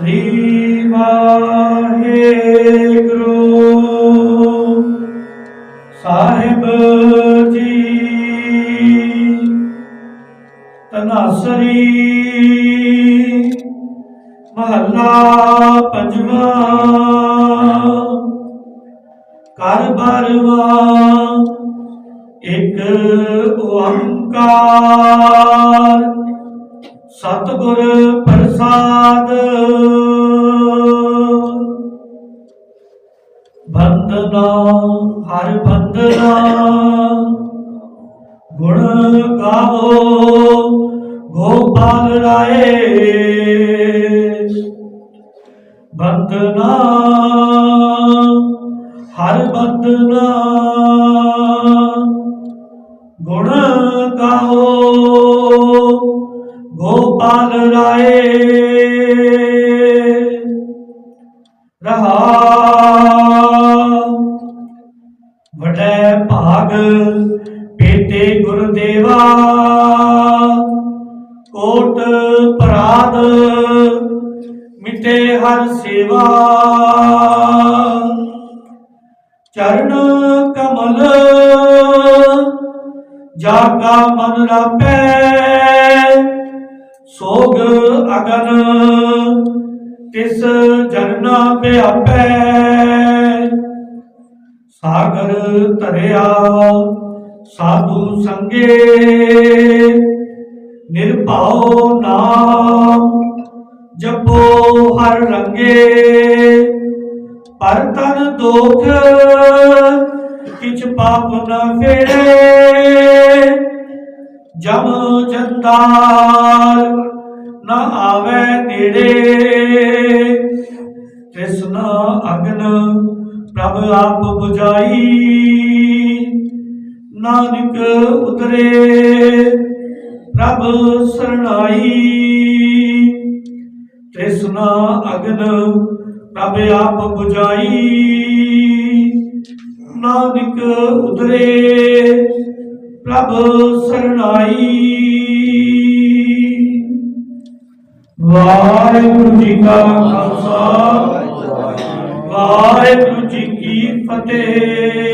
ਸ੍ਰੀ ਵਾਹਿਗੁਰੂ। ਸਾਹਿਬ ਜੀ ਤਨਾਸਰੀ ਮਹੱਲਾ ਪੰਜਵਾਂ ਕਰ ਬਰਵਾ ਇੱਕ ਓੰਕਾਰ। ਸਤਿਗੁਰ ਪ੍ਰਸਾਦ। ਬੰਦਨਾ, ਹਰ ਬੰਦਨਾ। ਗੁਣ ਗਾਵੋ, ਗੋਪਾਲ ਰਾਏ। ਬੰਦਨਾ, ਹਰ ਬੰਦਨਾ। ਗੁਣ ਗਾਓ ਗੋਪਾਲ ਰਾਏ। ਰਹਾ ਵਡੈ ਭਾਗ ਪੇਤੇ ਗੁਰਦੇਵਾ। ਕੋਟ ਪਰਾਦ, ਮਿਟੇ ਹਰ ਸੇਵਾ। ਚਰਨ ਕਮਲ ਜਾ ਕਾ ਮਨ ਰਾਪੈ। ਸੋਗ ਅਗਨ, ਤਿਸ ਜਰਨਾ ਪਿਆਪੈ। ਸਾਗਰ ਧਰਿਆ, ਸਾਧੂ ਸੰਗੇ, ਨਿਰਭਉ ਨਾਮ, ਜਪੋ ਹਰ ਰੰਗੇ। ਪਰ ਤਨ ਦੋਖ, ਕਿਛ ਪਾਪ ਨਾ ਫੇਰੇ ਜਮ ਜੰਦਾਰ ਨਾ ਆਵੇ ਨੇੜੇ। ਤ੍ਰਿਸ਼ਨਾ ਅਗਨ ਪ੍ਰਭ ਆਪ 부ਝਾਈ ਨਾਨਕ ਉਤਰੇ, ਪ੍ਰਭ ਸਰਣਾਈ। ਤ੍ਰਿਸ਼ਨਾ ਅਗਨ ਪ੍ਰਭ ਆਪ 부ਝਾਈ ਨਾਨਕ ਉਤਰੇ, ਪ੍ਰਭ ਸਰਣਾਈ। ਵਾਹਿਗੁਰੂ ਜੀ ਕਾ ਖਾਲਸਾ। ਵਾਹਿਗੁਰੂ ਜੀ ਕੀ ਫਤਿਹ।